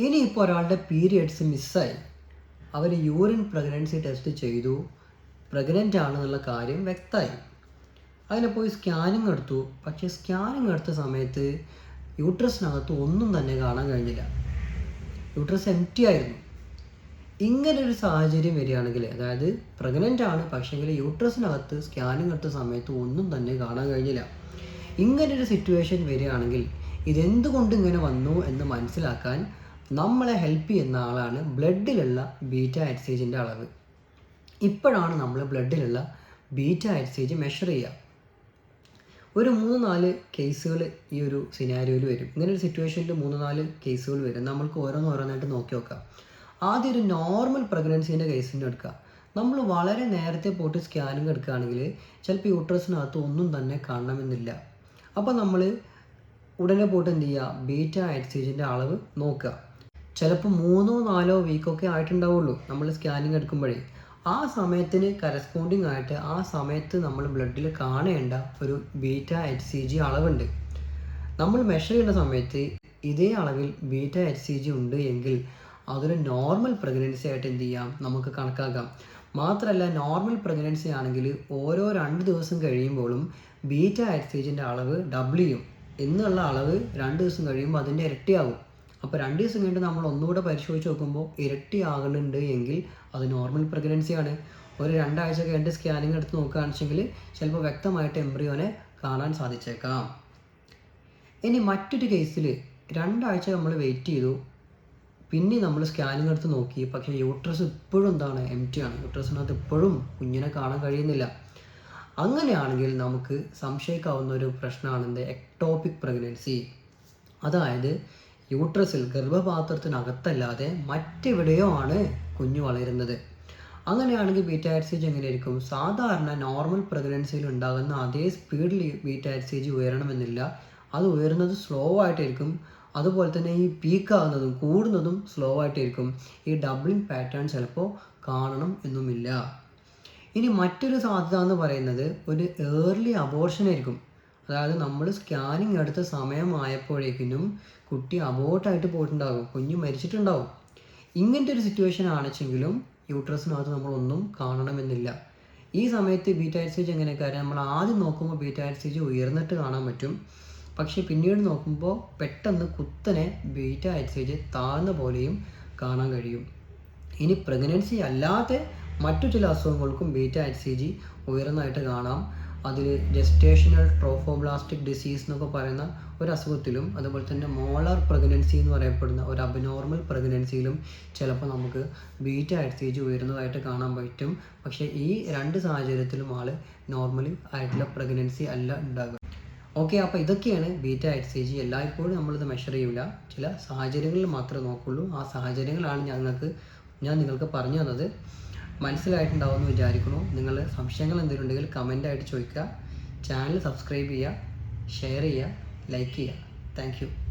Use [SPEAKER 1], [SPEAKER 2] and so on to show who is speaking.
[SPEAKER 1] ഇനിയിപ്പോൾ ഒരാളുടെ പീരിയഡ്സ് മിസ്സായി അവർ യൂറിൻ പ്രഗ്നൻസി ടെസ്റ്റ് ചെയ്തു. പ്രഗ്നന്റ് ആണെന്നുള്ള കാര്യം വ്യക്തമായി. അതിനെ പോയി സ്കാനിങ് എടുത്തു. പക്ഷേ സ്കാനിങ് എടുത്ത സമയത്ത് യൂട്രസിനകത്ത് ഒന്നും തന്നെ കാണാൻ കഴിഞ്ഞില്ല. യൂട്രസ് എം ആയിരുന്നു. ഇങ്ങനെ ഒരു സാഹചര്യം വരികയാണെങ്കിൽ അതായത് പ്രഗ്നന്റ് ആണ് പക്ഷേങ്കിൽ യൂട്രസിനകത്ത് സ്കാനിങ് എടുത്ത സമയത്ത് ഒന്നും തന്നെ കാണാൻ കഴിഞ്ഞില്ല. ഇങ്ങനൊരു സിറ്റുവേഷൻ വരികയാണെങ്കിൽ ഇതെന്തുകൊണ്ട് ഇങ്ങനെ വന്നു എന്ന് മനസ്സിലാക്കാൻ നമ്മളെ ഹെൽപ്പ് ചെയ്യുന്ന ആളാണ് ബ്ലഡിലുള്ള ബീറ്റ എക്സേജിന്റെ അളവ്. ഇപ്പോഴാണ് നമ്മൾ ബ്ലഡിലുള്ള ബീറ്റ എക്സേജ് മെഷർ ചെയ്യുക. ഒരു മൂന്ന് നാല് കേസുകൾ ഈ ഒരു സിനാരിയോയിൽ വരും. ഇങ്ങനെ ഒരു സിറ്റുവേഷനിൽ മൂന്ന് നാല് കേസുകൾ വരും. നമ്മൾക്ക് ഓരോന്ന് ഓരോന്നായിട്ട് നോക്കി നോക്കാം. ആദ്യം ഒരു നോർമൽ പ്രഗ്നൻസീന്റെ കേസിന്റെ എടുക്കുക നമ്മൾ വളരെ നേരത്തെ പോയിട്ട് സ്കാനിങ് എടുക്കുകയാണെങ്കിൽ ചിലപ്പോൾ യൂട്രസിനകത്ത് ഒന്നും തന്നെ കാണണമെന്നില്ല. അപ്പോൾ നമ്മൾ ഉടനെ പോയിട്ട് എന്ത് ചെയ്യുക? ബീറ്റ എക്സേജിന്റെ അളവ് നോക്കുക. ചിലപ്പോൾ മൂന്നോ നാലോ വീക്കൊക്കെ ആയിട്ടുണ്ടാവുള്ളൂ നമ്മൾ സ്കാനിങ് എടുക്കുമ്പോഴേ. ആ സമയത്തിന് കറസ്പോണ്ടിങ് ആയിട്ട് ആ സമയത്ത് നമ്മൾ ബ്ലഡിൽ കാണേണ്ട ഒരു ബീറ്റ എച്ച് സി ജി അളവുണ്ട്. നമ്മൾ മെഷർ ചെയ്യുന്ന സമയത്ത് ഇതേ അളവിൽ ബീറ്റ എച്ച് സി ജി ഉണ്ട് എങ്കിൽ അതൊരു നോർമൽ പ്രഗ്നൻസി ആയിട്ട് എന്ത് ചെയ്യാം? നമുക്ക് കണക്കാക്കാം. മാത്രമല്ല നോർമൽ പ്രഗ്നൻസി ആണെങ്കിൽ ഓരോ രണ്ട് ദിവസം കഴിയുമ്പോഴും ബീറ്റ എച്ച് സി ജിന്റെ അളവ് ഡബിൾ ചെയ്യും. എന്നുള്ള അളവ് രണ്ട് ദിവസം കഴിയുമ്പോൾ അതിന്റെ ഇരട്ടിയാകും. അപ്പോൾ രണ്ട് ദിവസം കഴിഞ്ഞിട്ട് നമ്മൾ ഒന്നുകൂടെ പരിശോധിച്ച് നോക്കുമ്പോൾ ഇരട്ടി ആകുന്നുണ്ട് എങ്കിൽ അത് നോർമൽ പ്രഗ്നൻസിയാണ് ഒരു രണ്ടാഴ്ച കഴിഞ്ഞിട്ട് സ്കാനിങ് എടുത്ത് നോക്കുകയാണെന്നുവെച്ചെങ്കിൽ ചിലപ്പോൾ വ്യക്തമായിട്ട് എംബ്രിയോനെ കാണാൻ സാധിച്ചേക്കാം. ഇനി മറ്റൊരു കേസിൽ രണ്ടാഴ്ച നമ്മൾ വെയിറ്റ് ചെയ്തു. പിന്നെ നമ്മൾ സ്കാനിങ് എടുത്ത് നോക്കി. പക്ഷേ യൂട്രസ് ഇപ്പോഴും എന്താണ്? എം ടി ആണ് യൂട്രസിനകത്ത് ഇപ്പോഴും കുഞ്ഞിനെ കാണാൻ കഴിയുന്നില്ല. അങ്ങനെയാണെങ്കിൽ നമുക്ക് സംശയിക്കാവുന്ന ഒരു പ്രശ്നമാണ് എന്ത്? എക്ടോപിക് പ്രഗ്നൻസി അതായത് യൂട്രസിൽ ഗർഭപാത്രത്തിനകത്തല്ലാതെ മറ്റെവിടെയോ ആണ് കുഞ്ഞു വളരുന്നത്. അങ്ങനെയാണെങ്കിൽ ബീറ്റ ആക്സേജ് എങ്ങനെയായിരിക്കും സാധാരണ നോർമൽ പ്രഗ്നൻസിയിൽ ഉണ്ടാകുന്ന അതേ സ്പീഡിൽ ബീറ്റാ എക്സേജ് ഉയരണമെന്നില്ല. അത് ഉയരുന്നത് സ്ലോ ആയിട്ടായിരിക്കും. അതുപോലെ തന്നെ ഈ പീക്ക് ആകുന്നതും കൂടുന്നതും സ്ലോ ആയിട്ടായിരിക്കും. ഈ ഡബിളിംഗ് പാറ്റേൺ ചിലപ്പോൾ കാണണം എന്നുമില്ല. ഇനി മറ്റൊരു സാധ്യത എന്ന് പറയുന്നത് ഒരു ഏർലി അബോർഷൻ ആയിരിക്കും അതായത് നമ്മൾ സ്കാനിങ് എടുത്ത സമയമായപ്പോഴേക്കിനും കുട്ടി അബോട്ടായിട്ട് പോയിട്ടുണ്ടാകും. കുഞ്ഞ് മരിച്ചിട്ടുണ്ടാവും. ഇങ്ങനത്തെ ഒരു സിറ്റുവേഷൻ ആണെച്ചെങ്കിലും യൂട്രസിനകത്ത് നമ്മളൊന്നും കാണണമെന്നില്ല. ഈ സമയത്ത് ബീറ്റാസേജ് എക്സേജ് എങ്ങനെയൊക്കെ നമ്മൾ ആദ്യം നോക്കുമ്പോൾ എക്സേജ് ഉയർന്നിട്ട് കാണാൻ പറ്റും. പക്ഷേ പിന്നീട് നോക്കുമ്പോൾ പെട്ടെന്ന് കുത്തനെ ബീറ്റ എക്സേജ് താഴ്ന്ന പോലെയും കാണാൻ കഴിയും. ഇനി പ്രഗ്നൻസി അല്ലാതെ മറ്റു ചില അസുഖങ്ങൾക്കും ബീറ്റ എച്ച് സി ഉയർന്നതായിട്ട് കാണാം. അതിൽ ജെസ്റ്റേഷണൽ ട്രോഫോബ്ലാസ്റ്റിക് ഡിസീസ് എന്നൊക്കെ പറയുന്ന ഒരു അസുഖത്തിലും അതുപോലെ തന്നെ മോളർ പ്രഗ്നൻസി എന്ന് പറയപ്പെടുന്ന ഒരു അബ്നോർമൽ പ്രഗ്നൻസിയിലും ചിലപ്പോൾ നമുക്ക് ബീറ്റ എച്ച് സി ജി ഉയർന്നതായിട്ട് കാണാൻ പറ്റും. പക്ഷേ ഈ രണ്ട് സാഹചര്യത്തിലും ആൾ നോർമലി ആയിട്ടുള്ള പ്രഗ്നൻസി അല്ല ഉണ്ടാകുക ഓക്കെ അപ്പോൾ ഇതൊക്കെയാണ് ബീറ്റ എച്ച് സി ജി എല്ലായ്പ്പോഴും നമ്മളിത് മെഷർ ചെയ്യില്ല ചില സാഹചര്യങ്ങളിൽ മാത്രമേ നോക്കുള്ളൂ. ആ സാഹചര്യങ്ങളാണ് ഞങ്ങൾക്ക് ഞാൻ നിങ്ങൾക്ക് പറഞ്ഞു തന്നത്. മനസ്സിലായിട്ടുണ്ടാവുമെന്ന് വിചാരിക്കുന്നു. നിങ്ങൾ സംശയങ്ങൾ എന്തെങ്കിലും ഉണ്ടെങ്കിൽ കമന്റായിട്ട് ചോദിക്കുക. ചാനൽ സബ്സ്ക്രൈബ് ചെയ്യുക. ഷെയർ ചെയ്യുക. ലൈക്ക് ചെയ്യുക. താങ്ക്